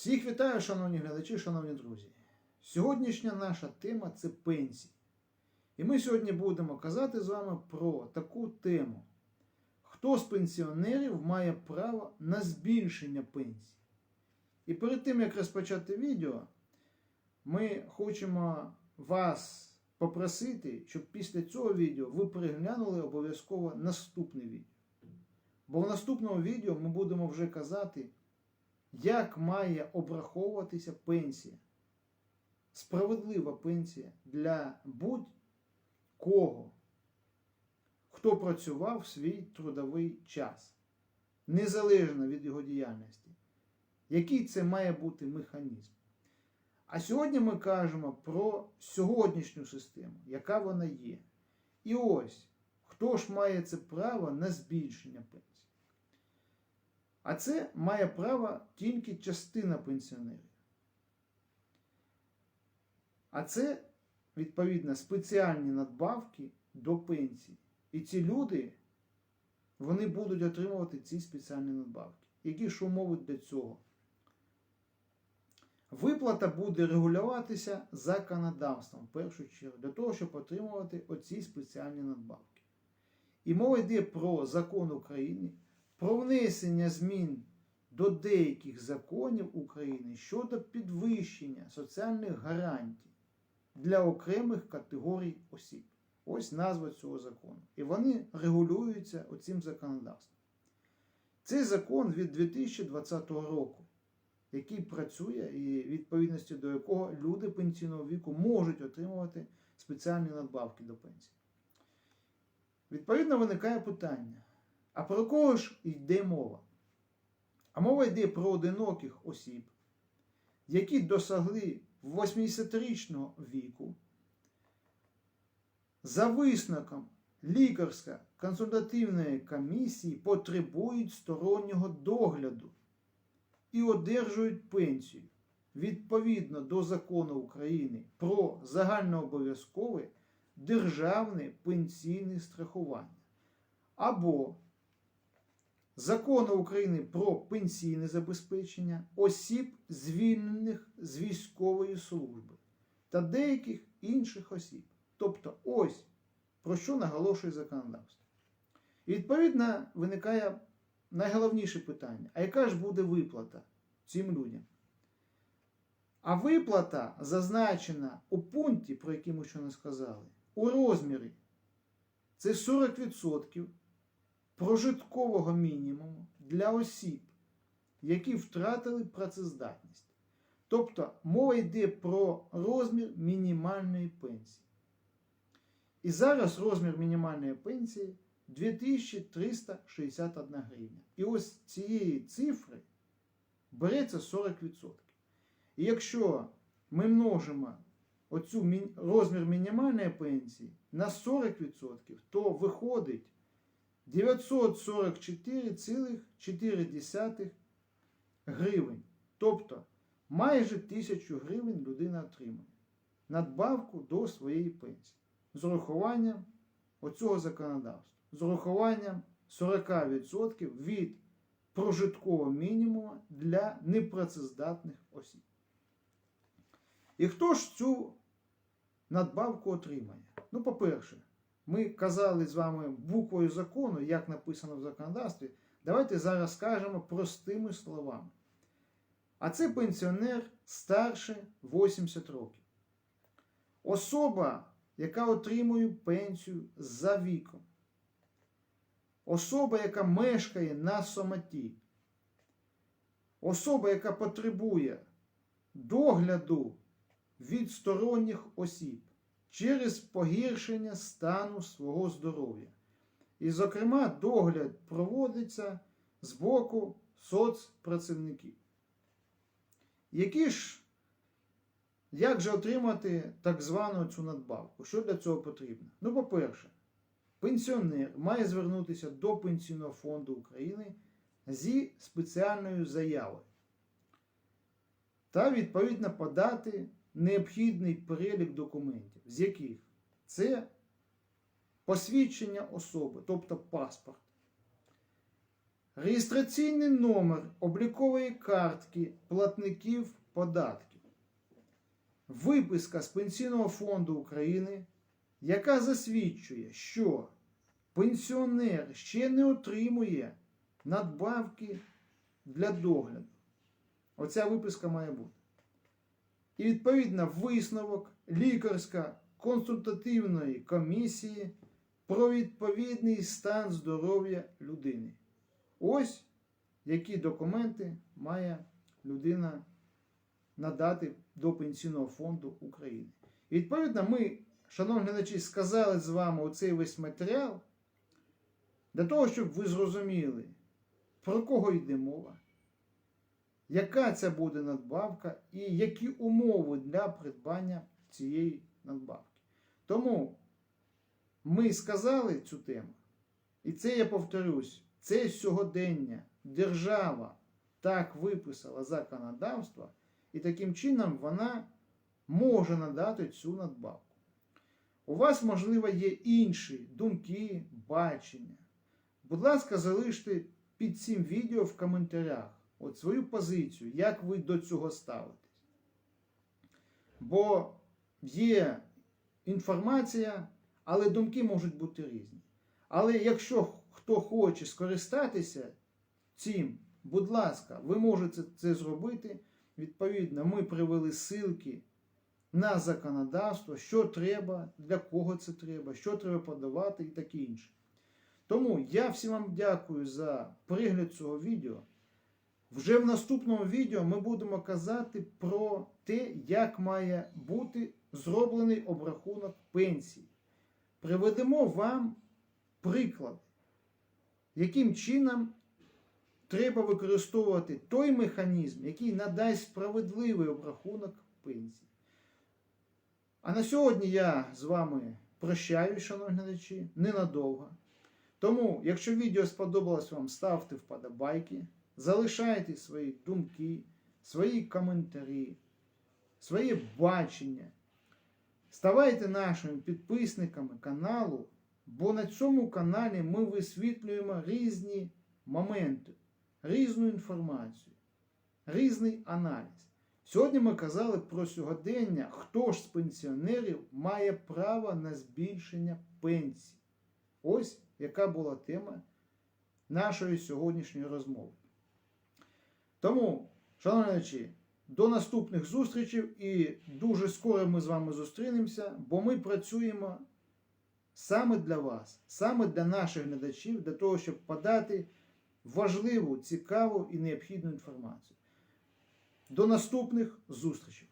Всіх вітаю, шановні глядачі, шановні друзі. Сьогоднішня наша тема це пенсії. І ми сьогодні будемо казати з вами про таку тему. Хто з пенсіонерів має право на збільшення пенсії? І перед тим, як розпочати відео, ми хочемо вас попросити, щоб після цього відео ви переглянули обов'язково наступне відео. Бо в наступному відео ми будемо вже казати, як має обраховуватися пенсія. Справедлива пенсія для будь-кого, хто працював свій трудовий час, незалежно від його діяльності. Який це має бути механізм? А сьогодні ми кажемо про сьогоднішню систему, яка вона є. І ось, хто ж має це право на збільшення пенсії? А це має право тільки частина пенсіонерів. А це, відповідно, спеціальні надбавки до пенсії. І ці люди, вони будуть отримувати ці спеціальні надбавки. Які ж умови для цього? Виплата буде регулюватися законодавством, в першу чергу, для того, щоб отримувати оці спеціальні надбавки. І мова йде про закон України, про внесення змін до деяких законів України щодо підвищення соціальних гарантій для окремих категорій осіб. Ось назва цього закону. І вони регулюються оцим законодавством. Цей закон від 2020 року, який працює і відповідності до якого люди пенсійного віку можуть отримувати спеціальні надбавки до пенсії. Відповідно, виникає питання: а про кого ж йде мова? А мова йде про одиноких осіб, які досягли 80-річного віку, за висновком лікарсько-консультативної комісії потребують стороннього догляду і одержують пенсію відповідно до закону України про загальнообов'язкове державне пенсійне страхування або Закону України про пенсійне забезпечення осіб, звільнених з військової служби та деяких інших осіб. Тобто, ось про що наголошує законодавство. І відповідно виникає найголовніше питання: а яка ж буде виплата цим людям? А виплата зазначена у пункті, про який ми не сказали, у розмірі це 40% прожиткового мінімуму для осіб, які втратили працездатність. Тобто мова йде про розмір мінімальної пенсії. І зараз розмір мінімальної пенсії 2361 гривня. І ось цієї цифри береться 40%. І якщо ми множимо оцю розмір мінімальної пенсії на 40%, то виходить 944,4 гривень. Тобто майже 1000 гривень людина отримує надбавку до своєї пенсії. З урахуванням оцього законодавства. З урахуванням 40% від прожиткового мінімуму для непрацездатних осіб. І хто ж цю надбавку отримає? Ну, по-перше, ми казали з вами буквою закону, як написано в законодавстві. Давайте зараз скажемо простими словами. А це пенсіонер старше 80 років. Особа, яка отримує пенсію за віком. Особа, яка мешкає на самоті. Особа, яка потребує догляду від сторонніх осіб через погіршення стану свого здоров'я. І, зокрема, догляд проводиться з боку соцпрацівників. Які ж, як же отримати так звану цю надбавку? Що для цього потрібно? Ну, по-перше, пенсіонер має звернутися до Пенсійного фонду України зі спеціальною заявою та відповідно подати необхідний перелік документів, з яких це посвідчення особи, тобто паспорт, реєстраційний номер облікової картки платників податків, виписка з Пенсійного фонду України, яка засвідчує, що пенсіонер ще не отримує надбавки для догляду. Оця виписка має бути. І відповідно висновок лікарсько-консультативної комісії про відповідний стан здоров'я людини. Ось які документи має людина надати до Пенсійного фонду України. І відповідно, ми, шановні глядачі, сказали з вами оцей весь матеріал для того, щоб ви зрозуміли, про кого йде мова, яка це буде надбавка і які умови для придбання цієї надбавки. Тому ми сказали цю тему, і це я повторюсь, це сьогодення держава так виписала законодавство, і таким чином вона може надати цю надбавку. У вас, можливо, є інші думки, бачення. Будь ласка, залиште під цим відео в коментарях от свою позицію, як ви до цього ставитесь. Бо є інформація, але думки можуть бути різні. Але якщо хто хоче скористатися цим, будь ласка, ви можете це зробити. Відповідно, ми привели ссылки на законодавство, що треба, для кого це треба, що треба подавати і таке інше. Тому я всім вам дякую за перегляд цього відео. Вже в наступному відео ми будемо казати про те, як має бути зроблений обрахунок пенсії. Приведемо вам приклад, яким чином треба використовувати той механізм, який надасть справедливий обрахунок пенсії. А на сьогодні я з вами прощаюсь, шановні глядачі, ненадовго. Тому, якщо відео сподобалось вам, ставте вподобайки, залишайте свої думки, свої коментарі, своє бачення. Ставайте нашими підписниками каналу, бо на цьому каналі ми висвітлюємо різні моменти, різну інформацію, різний аналіз. Сьогодні ми казали про сьогодення, хто ж з пенсіонерів має право на збільшення пенсії. Ось яка була тема нашої сьогоднішньої розмови. Тому, шановні до наступних зустрічей і дуже скоро ми з вами зустрінемося, бо ми працюємо саме для вас, саме для наших глядачів, для того, щоб подати важливу, цікаву і необхідну інформацію. До наступних зустрічей!